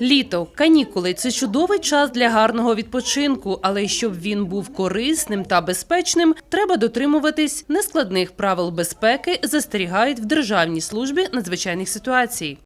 Літо, канікули це чудовий час для гарного відпочинку, але щоб він був корисним та безпечним, треба дотримуватись нескладних правил безпеки, застерігають в Державній службі надзвичайних ситуацій.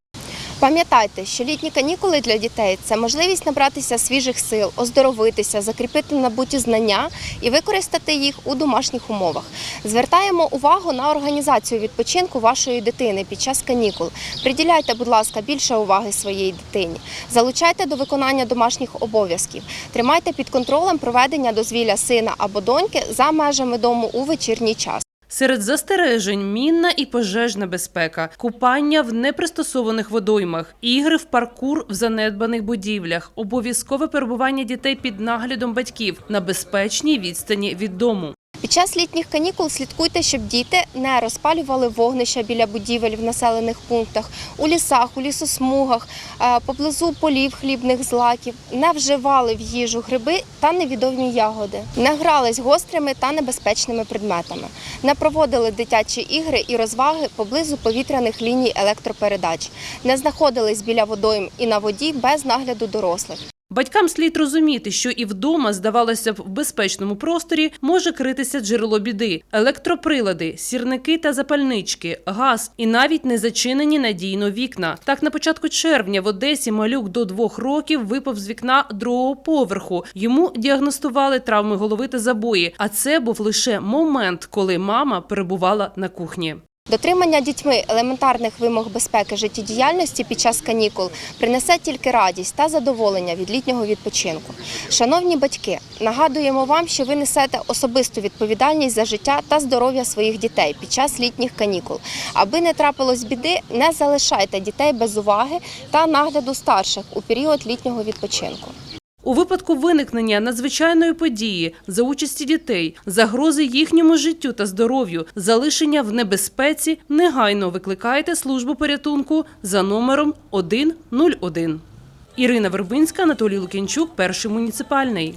Пам'ятайте, що літні канікули для дітей це можливість набратися свіжих сил, оздоровитися, закріпити набуті знання і використати їх у домашніх умовах. Звертаємо увагу на організацію відпочинку вашої дитини під час канікул. Приділяйте, будь ласка, більше уваги своїй дитині. Залучайте до виконання домашніх обов'язків. Тримайте під контролем проведення дозвілля сина або доньки за межами дому у вечірній час. Серед застережень мінна і пожежна безпека, купання в непристосованих водоймах, ігри в паркур в занедбаних будівлях, обов'язкове перебування дітей під наглядом батьків на безпечній відстані від дому. Під час літніх канікул слідкуйте, щоб діти не розпалювали вогнища біля будівель в населених пунктах, у лісах, у лісосмугах, е, поблизу полів хлібних злаків, не вживали в їжу гриби та невідомі ягоди, не грались гострими та небезпечними предметами, не проводили дитячі ігри і розваги поблизу повітряних ліній електропередач, не знаходились біля водойм і на воді без нагляду дорослих. Батькам слід розуміти, що і вдома, здавалося б, в безпечному просторі може критися джерело біди: електроприлади, сірники та запальнички, газ і навіть незачинені надійно вікна. Так, на початку червня в Одесі малюк до двох років випав з вікна другого поверху. Йому діагностували травми голови та забої. А це був лише момент, коли мама перебувала на кухні. Дотримання дітьми елементарних вимог безпеки життєдіяльності під час канікул принесе тільки радість та задоволення від літнього відпочинку. Шановні батьки, нагадуємо вам, що ви несете особисту відповідальність за життя та здоров'я своїх дітей під час літніх канікул. Аби не трапилось біди, не залишайте дітей без уваги та нагляду старших у період літнього відпочинку. У випадку виникнення надзвичайної події за участі дітей, загрози їхньому життю та здоров'ю, залишення в небезпеці, негайно викликайте службу порятунку за номером 101. Ірина Вербинська, Анатолій Лукінчук, перший муніципальний.